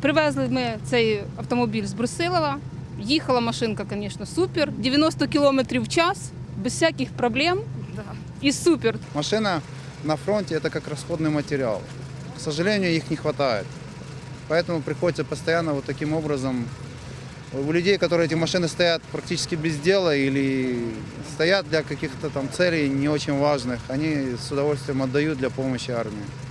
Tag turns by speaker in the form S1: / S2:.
S1: Привезли ми цей автомобіль з Брусилова. Їхала машинка, звісно, супер. 90 км в час, без всяких проблем. І супер.
S2: Машина на фронте это как расходный материал. К сожалению, их не хватает. Поэтому приходится постоянно вот таким образом у людей, которые эти машины стоят практически без дела или стоят для каких-то там целей не очень важных, они с удовольствием отдают для помощи армии.